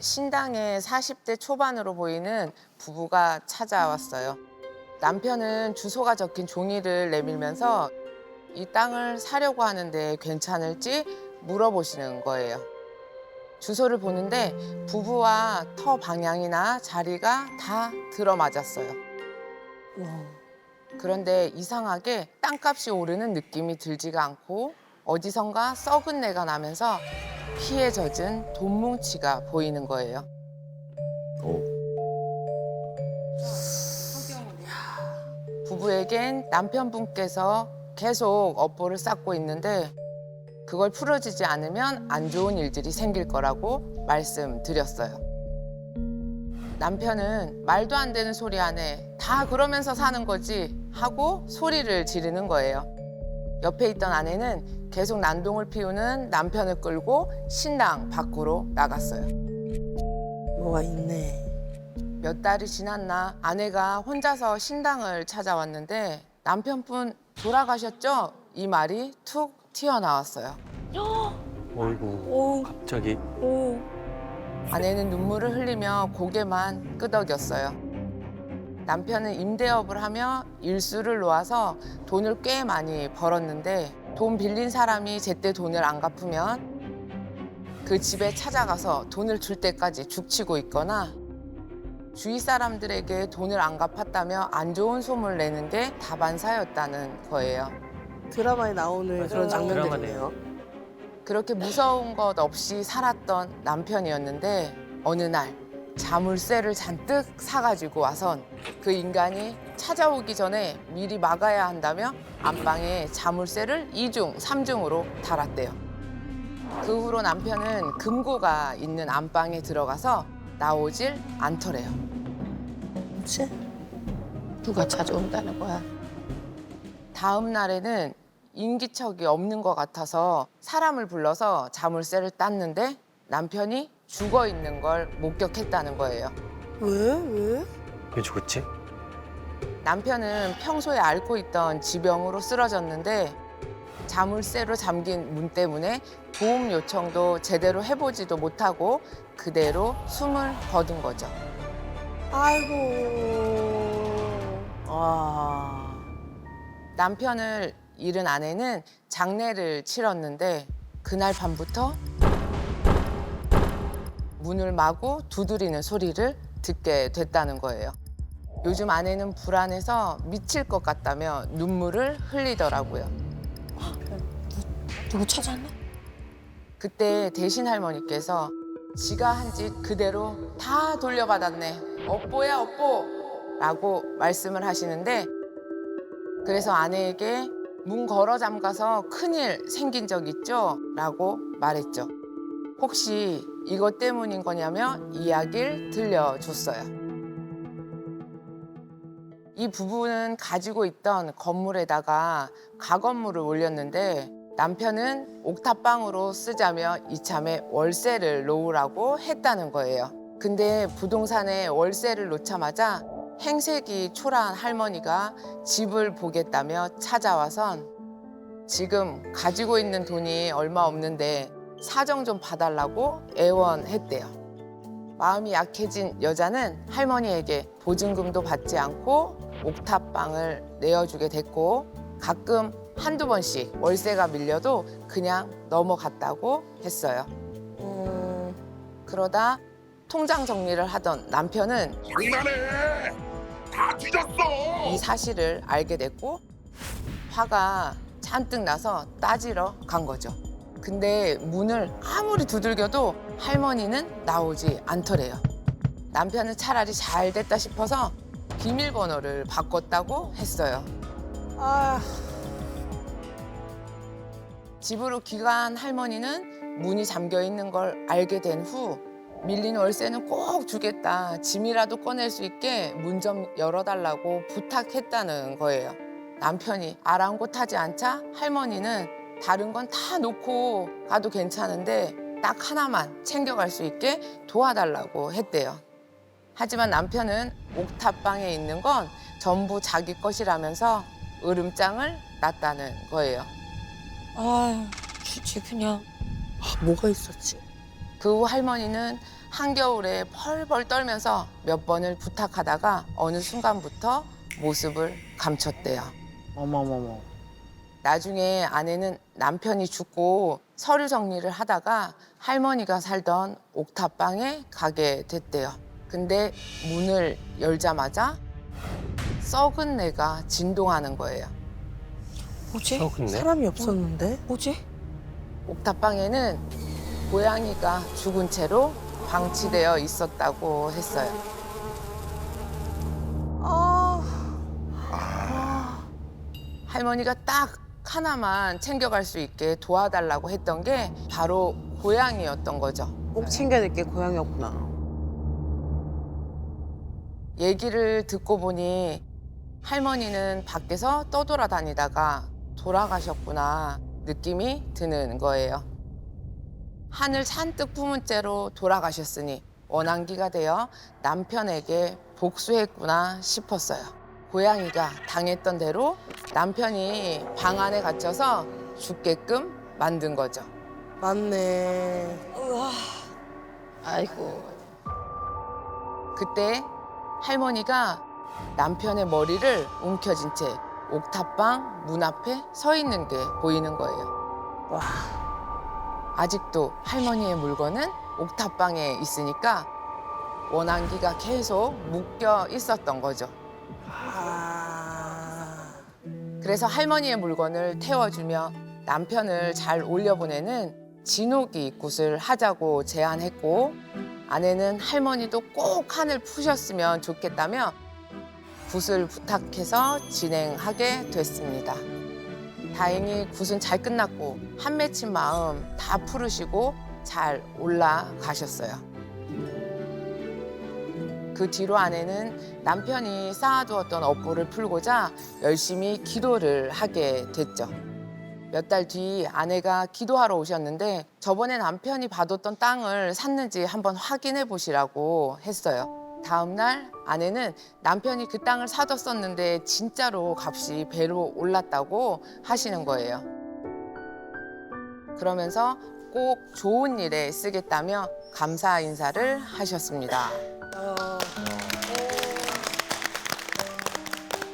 신당에 40대 초반으로 보이는 부부가 찾아왔어요. 남편은 주소가 적힌 종이를 내밀면서 이 땅을 사려고 하는데 괜찮을지 물어보시는 거예요. 주소를 보는데 부부와 터 방향이나 자리가 다 들어맞았어요. 그런데 이상하게 땅값이 오르는 느낌이 들지가 않고 어디선가 썩은 내가 나면서 피에 젖은 돈 뭉치가 보이는 거예요. 부부에겐 남편분께서 계속 업보를 쌓고 있는데 그걸 풀어지지 않으면 안 좋은 일들이 생길 거라고 말씀드렸어요. 남편은 말도 안 되는 소리 안에 다 그러면서 사는 거지 하고 소리를 지르는 거예요. 옆에 있던 아내는 계속 난동을 피우는 남편을 끌고 신당 밖으로 나갔어요. 뭐가 있네. 몇 달이 지났나 아내가 혼자서 신당을 찾아왔는데 남편분 돌아가셨죠? 이 말이 툭 튀어나왔어요. 어이구 오, 갑자기 오. 아내는 눈물을 흘리며 고개만 끄덕였어요. 남편은 임대업을 하며 일수를 놓아서 돈을 꽤 많이 벌었는데 돈 빌린 사람이 제때 돈을 안 갚으면 그 집에 찾아가서 돈을 줄 때까지 죽치고 있거나 주위 사람들에게 돈을 안 갚았다며 안 좋은 소문을 내는 게 다반사였다는 거예요. 드라마에 나오는 맞아요. 그런 장면들이네요. 그렇게 무서운 것 없이 살았던 남편이었는데 어느 날 자물쇠를 잔뜩 사가지고 와선 그 인간이 찾아오기 전에 미리 막아야 한다며 안방에 자물쇠를 이중삼중으로 달았대요. 그 후로 남편은 금고가 있는 안방에 들어가서 나오질 않더래요. 그치? 누가 찾아온다는 거야? 다음 날에는 인기척이 없는 것 같아서 사람을 불러서 자물쇠를 땄는데 남편이 죽어 있는 걸 목격했다는 거예요. 왜? 왜? 왜 죽었지? 남편은 평소에 앓고 있던 지병으로 쓰러졌는데 자물쇠로 잠긴 문 때문에 도움 요청도 제대로 해보지도 못하고 그대로 숨을 거둔 거죠. 아이고. 아. 남편을 잃은 아내는 장례를 치렀는데 그날 밤부터 문을 마구 두드리는 소리를 듣게 됐다는 거예요. 요즘 아내는 불안해서 미칠 것 같다며 눈물을 흘리더라고요. 누구 찾았나? 그때 대신 할머니께서 지가 한 짓 그대로 다 돌려받았네. 업보야 업보. 라고 말씀을 하시는데 그래서 아내에게 문 걸어 잠가서 큰일 생긴 적 있죠? 라고 말했죠. 혹시 이것 때문인 거냐며 이야기를 들려줬어요. 이 부부는 가지고 있던 건물에다가 가건물을 올렸는데 남편은 옥탑방으로 쓰자며 이참에 월세를 놓으라고 했다는 거예요. 근데 부동산에 월세를 놓자마자 행색이 초라한 할머니가 집을 보겠다며 찾아와선 지금 가지고 있는 돈이 얼마 없는데 사정 좀 봐달라고 애원했대요. 마음이 약해진 여자는 할머니에게 보증금도 받지 않고 옥탑방을 내어주게 됐고 가끔 한두 번씩 월세가 밀려도 그냥 넘어갔다고 했어요. 음. 그러다 통장 정리를 하던 남편은 장난해! 다 뒤졌어! 이 사실을 알게 됐고 화가 잔뜩 나서 따지러 간 거죠. 근데 문을 아무리 두들겨도 할머니는 나오지 않더래요. 남편은 차라리 잘 됐다 싶어서 비밀번호를 바꿨다고 했어요. 아. 집으로 귀가한 할머니는 문이 잠겨 있는 걸 알게 된 후 밀린 월세는 꼭 주겠다. 짐이라도 꺼낼 수 있게 문 좀 열어달라고 부탁했다는 거예요. 남편이 아랑곳하지 않자 할머니는 다른 건 다 놓고 가도 괜찮은데 딱 하나만 챙겨갈 수 있게 도와달라고 했대요. 하지만 남편은 옥탑방에 있는 건 전부 자기 것이라면서 으름장을 놨다는 거예요. 아, 주지 그냥. 아, 뭐가 있었지? 그 후 할머니는 한겨울에 펄펄 떨면서 몇 번을 부탁하다가 어느 순간부터 모습을 감췄대요. 어머머머. 나중에 아내는 남편이 죽고 서류 정리를 하다가 할머니가 살던 옥탑방에 가게 됐대요. 근데 문을 열자마자 썩은 내가 진동하는 거예요. 뭐지? 사람이 없었는데? 뭐지? 옥탑방에는 고양이가 죽은 채로 방치되어 있었다고 했어요. 아. 할머니가 딱 하나만 챙겨갈 수 있게 도와달라고 했던 게 바로 고양이였던 거죠. 꼭 챙겨야 될 게 고양이였구나. 얘기를 듣고 보니 할머니는 밖에서 떠돌아다니다가 돌아가셨구나 느낌이 드는 거예요. 한을 잔뜩 품은 채로 돌아가셨으니 원한기가 되어 남편에게 복수했구나 싶었어요. 고양이가 당했던 대로 남편이 방 안에 갇혀서 죽게끔 만든 거죠. 맞네. 아이고. 그때 할머니가 남편의 머리를 움켜쥔 채 옥탑방 문 앞에 서 있는 게 보이는 거예요. 와. 아직도 할머니의 물건은 옥탑방에 있으니까 원한기가 계속 묶여 있었던 거죠. 아. 그래서 할머니의 물건을 태워주며 남편을 잘 올려보내는 진옥이 굿을 하자고 제안했고 아내는 할머니도 꼭 한을 푸셨으면 좋겠다며 굿을 부탁해서 진행하게 됐습니다. 다행히 굿은 잘 끝났고 한 맺힌 마음 다 풀으시고 잘 올라가셨어요. 그 뒤로 아내는 남편이 쌓아두었던 업보를 풀고자 열심히 기도를 하게 됐죠. 몇 달 뒤 아내가 기도하러 오셨는데 저번에 남편이 봐뒀던 땅을 샀는지 한번 확인해 보시라고 했어요. 다음 날 아내는 남편이 그 땅을 사뒀었는데 진짜로 값이 배로 올랐다고 하시는 거예요. 그러면서 꼭 좋은 일에 쓰겠다며 감사 인사를 하셨습니다. 어.